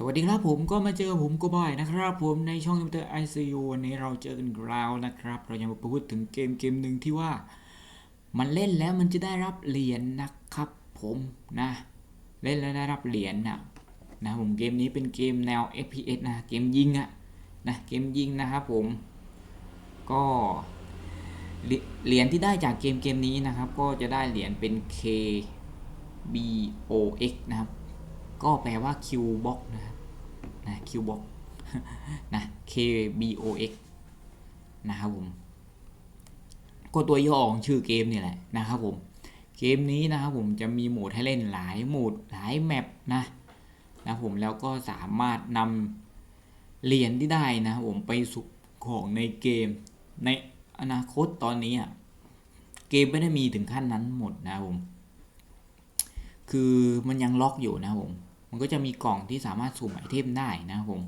สวัสดีครับผมก็มาเจอผมก็บ่อยนะครับ ผมในช่องคอมพิวเตอร์ ICU วันนี้เราเจอกันกแล้วนะครับ เรายังมาพูดถึงเกมเกมหนึ่งที่ว่า มันเล่นแล้วมันจะได้รับเหรียญนะครับผมนะ เล่นแล้วได้รับเหรียญนะนะผมเกมนี้เป็นเกมแนว FPS นะเกมยิงอะนะเกมยิงนะครับผม ก็เหรีเหรียญที่ได้จากเกมเกมนี้นะครับ ก็จะได้เหรียญเป็น KBOX นะครับ ก็แปลว่า Q box นะครับนะ Q box นะ KBOX นะครับผม ก็ตัวย่อของชื่อเกมนี่แหละนะครับผมเกมนี้นะครับผมจะมีโหมดให้เล่นหลายโหมดหลายแมปนะนะผมแล้วก็สามารถนำเหรียญที่ได้นะครับผมไปสุของในเกม ในอนาคตตอนนี้อะเกมไม่ได้มีถึงขั้นนั้นหมดนะครับผม คือมันยังล็อกอยู่นะครับผม มันก็จะมีกล่องที่สามารถสุ่มไอเทมได้นะครับผม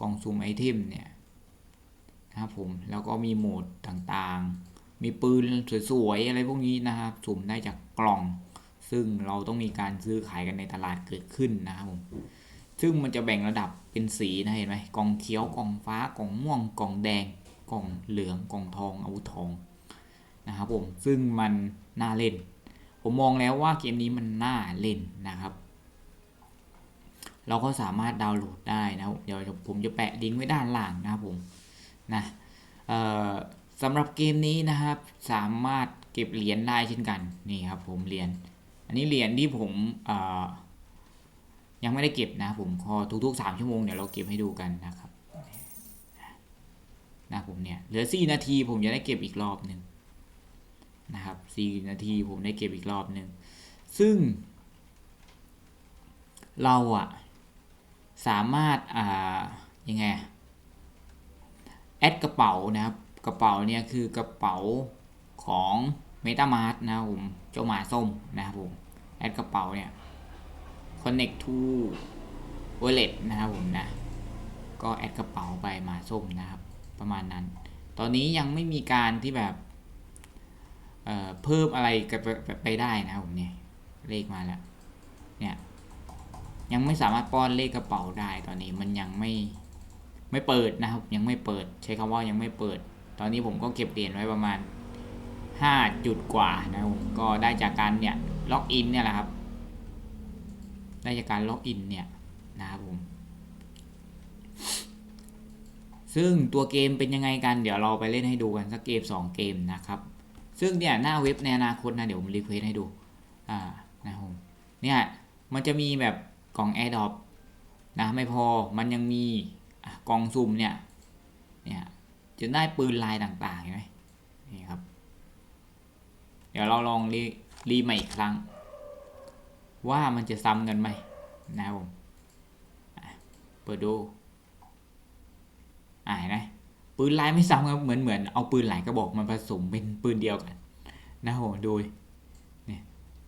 กล่องสุ่มไอเทมเนี่ยนะครับผม แล้วก็มีโหมดต่างๆ มีปืนสวยๆอะไรพวกนี้นะครับ สุ่มได้จากกล่อง ซึ่งเราต้องมีการซื้อขายกันในตลาดเกิดขึ้นนะครับผม ซึ่งมันจะแบ่งระดับเป็นสีนะเห็นไหมกล่องเขียว กล่องฟ้า กล่องม่วง กล่องแดง กล่องเหลือง กล่องทอง อาวุธทองนะครับผม ซึ่งมันน่าเล่น ผมมองแล้วว่าเกมนี้มันน่าเล่นนะครับ เราก็สามารถดาวน์โหลดได้นะเดี๋ยวผมจะแปะลิงก์ไว้ด้านล่างนะครับผมนะสำหรับเกมนี้นะครับสามารถเก็บเหรียญได้เช่นกันนี่ครับผมเหรียญอันนี้เหรียญที่ผมยังไม่ได้เก็บนะครับผมพอทุกๆ 3 ชั่วโมงเดี๋ยวเราเก็บให้ดูกันนะครับนะผมเนี่ยเหลือ 4 นาทีผมจะได้เก็บอีกรอบหนึ่งนะครับ 4 นาทีผมได้เก็บอีกรอบหนึ่งซึ่งเราอะ สามารถอ่ายังไงแอดกระเป๋านะครับ กระเป๋าเนี่ยคือกระเป๋าของ MetaMask นะครับผมเจ้าหมาส้มนะครับผมแอดกระเป๋าเนี่ย connect to wallet นะครับผมนะก็แอดกระเป๋าไปหมาส้มนะครับ ประมาณนั้น ตอนนี้ยังไม่มีการที่แบบเเพิ่มอะไรกันไปไปไปได้นะครับผมเนี่ยเลขมาแล้วเนี่ย ยังไม่สามารถป้อนเลขกระเป๋าได้ตอนนี้มันยังไม่ไม่เปิดนะครับ ยังไม่เปิด ใช้คำว่ายังไม่เปิด ตอนนี้ผมก็เก็บเหรียญไว้ประมาณ5จุดกว่านะครับผมก็ได้จากการเนี่ยล็อกอินเนี่ยแหละครับ ได้จากการล็อกอินเนี่ยนะครับผมซึ่งตัวเกมเป็นยังไงกันเดี๋ยวเราไปเล่นให้ดูกันสักเกม 2 เกมนะครับ ซึ่งเนี่ยหน้าเว็บในอนาคตนะเดี๋ยวผมรีเควสให้ดูอ่านะครับผมเนี่ยมันจะมีแบบ กล่อง AirDrop นะไม่พอมันยังมีกล่องซุ่มเนี่ยเนี่ยจะได้ปืนลายต่างๆเห็นไหมนี่ครับ เดี๋ยวเราลองรีรีใหม่อีกครั้ง ว่ามันจะซ้ำกันไหมนะครับผมเปิดดูอ่าเห็นไหมปืนลายไม่ซ้ำครับเหมือนเหมือนเอาปืนหลายกระบอกมาผสมเป็นปืนเดียวกันนะครับผมดูเนี่ย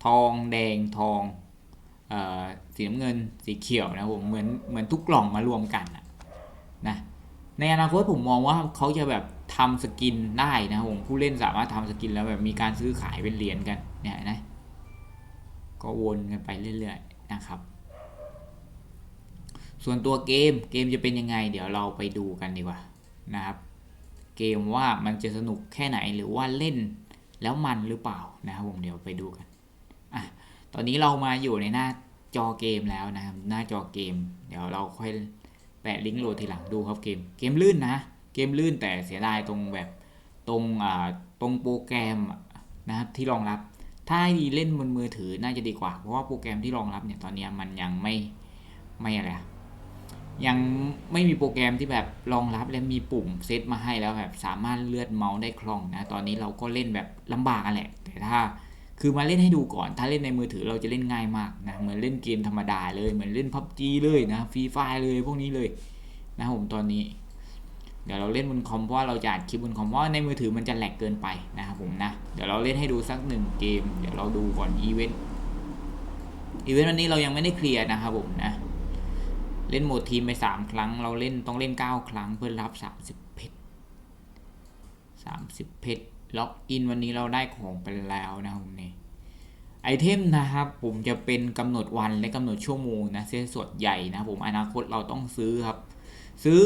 ทองแดงทอง สีน้ำเงินสีเขียวนะผมเหมือนเหมือนทุกกล่องมารวมกันะนะในอนาคตผมมองว่าเขาจะแบบทำสกินได้นะผมผู้เล่นสามารถทำสกินแล้วแบบมีการซื้อขายเป็นเหรียญกันเนี่ยนะก็วนกันไปเรื่อยๆนะครับ ส่วนตัวเกมเกมจะเป็นยังไง เดี๋ยวเราไปดูกันดีกว่านะครับ เกมว่ามันจะสนุกแค่ไหนหรือว่าเล่นแล้วมันหรือเปล่านะครับผมเดี๋ยวไปดูกัน ตอนนี้เรามาอยู่ในหน้าจอเกมแล้วนะครับ หน้าจอเกม เดี๋ยวเราค่อยแปะลิงก์โหลดทีหลังดูครับเกม เกมลื่นนะ เกมลื่นแต่เสียดายตรงแบบตรงอ่าตรงโปรแกรมนะครับที่รองรับ ถ้าให้ดีเล่นบนมือถือน่าจะดีกว่า เพราะว่าโปรแกรมที่รองรับเนี่ยตอนนี้มันยังไม่ไม่อะไรยังไม่มีโปรแกรมที่แบบรองรับและมีปุ่มเซตมาให้แล้วแบบสามารถเลื่อนเมาส์ได้คล่องนะ ตอนนี้เราก็เล่นแบบลำบากอะแหละ แต่ถ้า คือมาเล่นให้ดูก่อน ถ้าเล่นในมือถือเราจะเล่นง่ายมากนะเหมือนเล่นเกมธรรมดาเลยเหมือนเล่นพับจีเลยนะฟรีไฟเลยพวกนี้เลยนะผมตอนนี้ เดี๋ยวเราเล่นบนคอมเพราะเราจะอัดคลิปบนคอมเพราะในมือถือมันจะแหลกเกินไปนะครับผมนะเดี๋ยวเราเล่นให้ดูสักหนึ่งเกมเดี๋ยวเราดูก่อนอีเวนต์อีเวนต์วันนี้เรายังไม่ได้เคลียร์นะครับผมนะเล่นโหมดทีมไปสามครั้ง เราเล่นต้องเล่นเก้าครั้งเพื่อรับสามสิบเพชรสามสิบเพชร ล็อกอินวันนี้เราได้ของไปแล้วนะครับผมนี่ไอไอเทมนะครับผมจะเป็นกำหนดวันและกำหนดชั่วโมงนะเส้นส่วนใหญ่นะผมอนาคตเราต้องซื้อครับ ซื้อ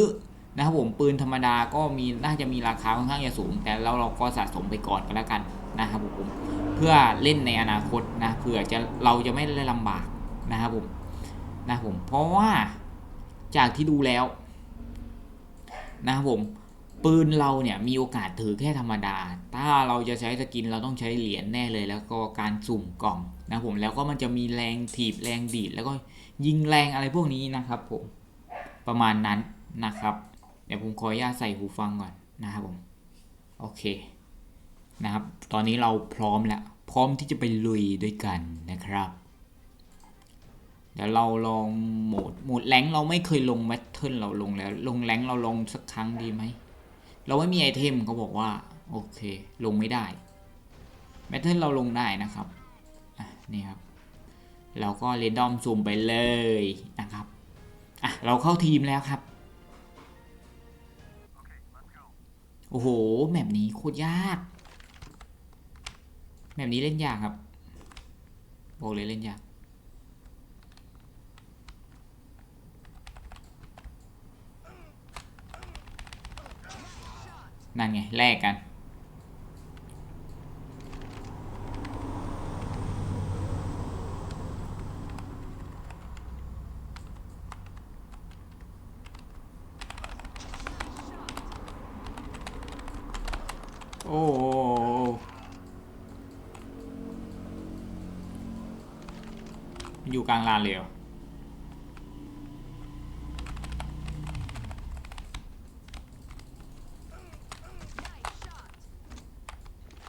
นะครับผมปืนธรรมดาก็มีน่าจะมีราคาค่อนข้างจะสูง แต่เราเราก็สะสมไปก่อนก็แล้วกันนะครับผมเพื่อเล่นในอนาคตนะเผื่อจะเราจะไม่ได้ลำบากนะครับผมนะผมเพราะว่าจากที่ดูแล้วนะครับผม ปืนเราเนี่ยมีโอกาสถือแค่ธรรมดา ถ้าเราจะใช้สกินเราต้องใช้เหรียญแน่เลยแล้วก็การสุ่มกล่องนะผมแล้วก็มันจะมีแรงถีบแรงดีดแล้วก็ยิงแรงอะไรพวกนี้นะครับผมประมาณนั้นนะครับ เดี๋ยวผมขออนุญาตใส่หูฟังก่อนนะครับผมโอเคนะครับ ตอนนี้เราพร้อมแล้วพร้อมที่จะไปลุยด้วยกันนะครับ เดี๋ยวเราลองโหมดโหมดแรงเราไม่เคยลงแมทเทิลเราลงแล้ว ลงแรงเราลงสักครั้งดีไหม เราไม่มีไอเทมเขาบอกว่า โอเค ลงไม่ได้แมทเทิลเราลงได้นะครับนี่ครับ เราก็เรนดอมซูมไปเลยนะครับอะเราเข้าทีมแล้วครับ โอ้โหแบบนี้โคตรยากแบบนี้เล่นยากครับบอกเลยเล่นยาก นั่นไงแลกกัน โอ้อยู่กลางลานเลยเหรอ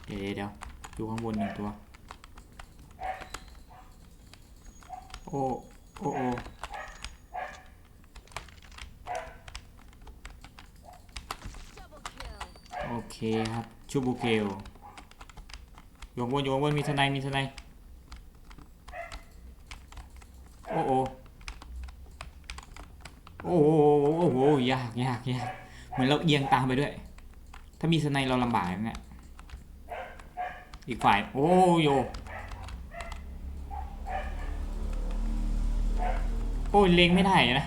เดี๋ยวเดี๋ยวอยู่ข้างบนหนึ่งตัว โอ้โอ้โอ้โอเคครับชูบูเกลอยู่ข้างบนอยู่ข้างบนมีทนายมีทนายโอ้โอ้โอ้โหโอ้โหยากยากยากเหมือนเราเอียงตามไปด้วย ถ้ามีทนเราลำบากนะเนี่ยอีกฝ่าย โอ้โย โอ้ยเล็งไม่ได้นะ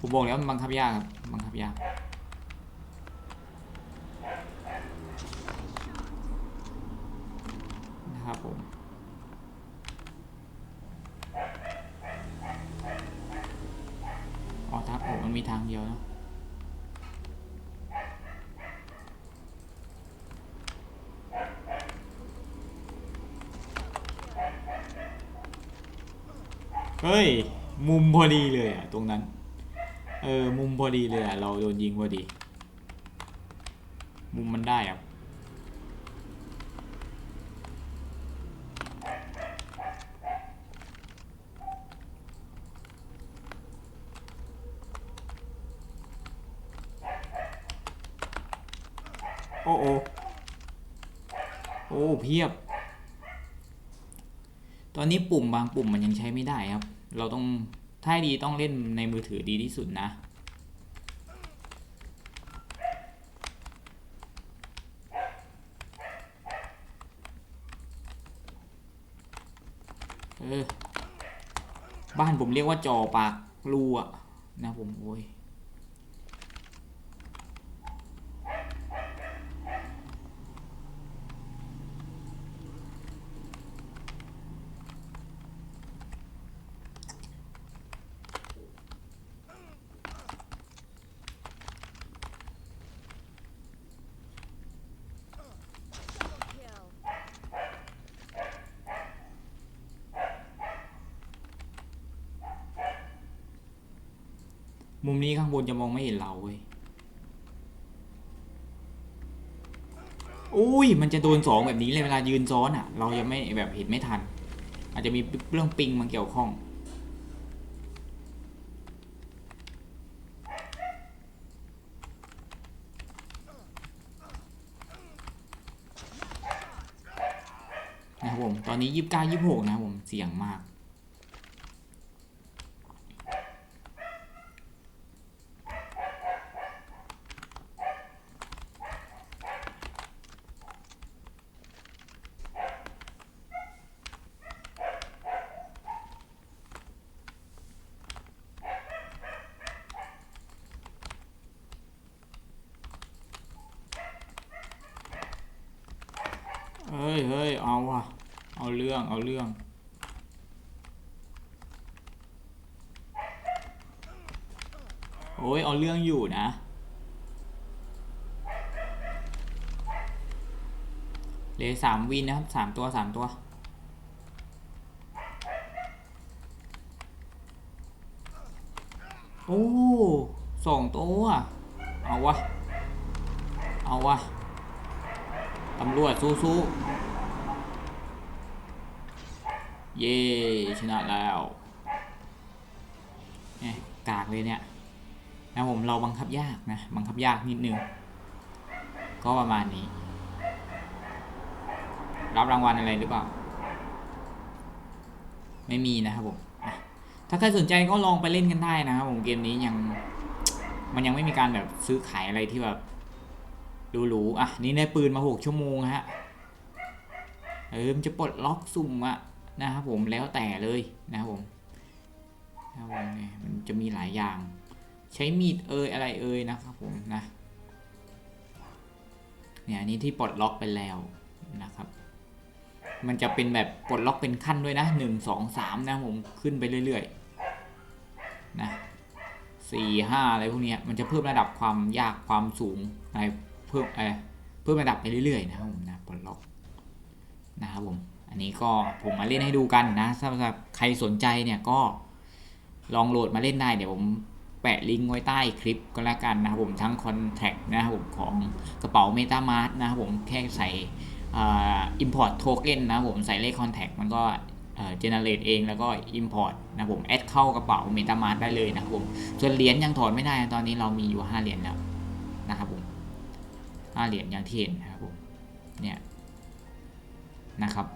ผมบอกแล้วมันบังคับยากครับบังคับยากนะครับผมอ๋อทางออกมันมีทางเดียวเนอะเฮ้ย มุมพอดีเลยอะตรงนั้น เออ มุมพอดีเลยอะเราโดนยิงพอดี มุมมันได้อะโอ้โอ้โอ้เพียบ ตอนนี้ปุ่มบางปุ่มมันยังใช้ไม่ได้ครับ เราต้องถ้าดีต้องเล่นในมือถือดีที่สุดนะเออบ้านผมเรียกว่าจอปากรูอะนะผมโอ้ย มุมนี้ข้างบนจะมองไม่เห็นเราเว้ยอุ้ย มันจะโดนสองแบบนี้เลยเวลายืนซ้อนอะ เรายังไม่แบบเห็นไม่ทัน อาจจะมีเรื่องปิงมาเกี่ยวข้อง นะครับผม ตอนนี้ยี่สิบเก้ายี่สิบหกนะครับผม เสี่ยงมาก เฮ้ยเฮ้ยเอาว่ะ เอาเรื่อง เอาเรื่อง โอ้ย เอาเรื่องอยู่นะ เลสามวินนะครับสามตัวสามตัว โอ้สองตัว เอาวะ เอาวะ ตำรวจสู้ๆเย่ชนะแล้วเนี่ยกากเลยเนี่ยนะผมเราบังคับยากนะ บังคับยากนิดนึง ก็ประมาณนี้ รับรางวัลอะไรหรือเปล่า ไม่มีนะครับผมถ้าใครสนใจก็ลองไปเล่นกันได้นะครับผมเกมนี้ยังมันยังไม่มีการแบบซื้อขายอะไรที่แบบ หรูๆอะนี่ได้ปืนมาหกชั่วโมงฮะเออมันจะปลดล็อกสุ่มอะนะครับผมแล้วแต่เลยนะครับผมนะครับผมเนี่ยมันจะมีหลายอย่าง ใช้มีดเอยอะไรเอยนะครับผมนะเนี่ยอันนี้ที่ปลดล็อกไปแล้วนะครับ มันจะเป็นแบบปลดล็อกเป็นขั้นด้วยนะหนึ่งสองสามนะผมขึ้นไปเรื่อยๆนะสี่ห้าอะไรพวกนี้มันจะเพิ่มระดับความยากความสูงอะไร พิ่มอเพิ่มระดับไปเรื่อยๆนะครับผมนะปลดล็อกนะครับผมอันนี้ก็ผมมาเล่นให้ดูกันนะสำหรับใครสนใจเนี่ยก็ลองโหลดมาเล่นได้เดี๋ยวผมแปะลิงก์ไว้ใต้คลิปก็แล้วกันนะครับผมทั้งคอนแทคนะครับผมของกระเป๋า MetaMask นะครับผมแค่ใส่อ่า import token นะครับผมใส่เลข contact มันก็เอ่อ generate เองแล้วก็ import นะครับผม add เข้ากระเป๋า MetaMask ได้เลยนะครับผมส่วนเหรียญยังถอนไม่ได้ตอนนี้เรามีอยู่ 5 เหรียญแล้วนะครับผม 5เหรียญอย่างที่เห็นนะครับผมเนี่ยนะครับ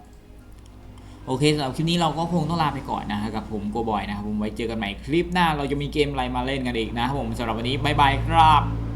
โอเคสำหรับคลิปนี้เราก็คงต้องลาไปก่อนนะครับกับผมโกบอยนะครับผมไว้เจอกันใหม่คลิปหน้า เราจะมีเกมอะไรมาเล่นกันอีกนะครับผมสำหรับวันนี้บายบายครับ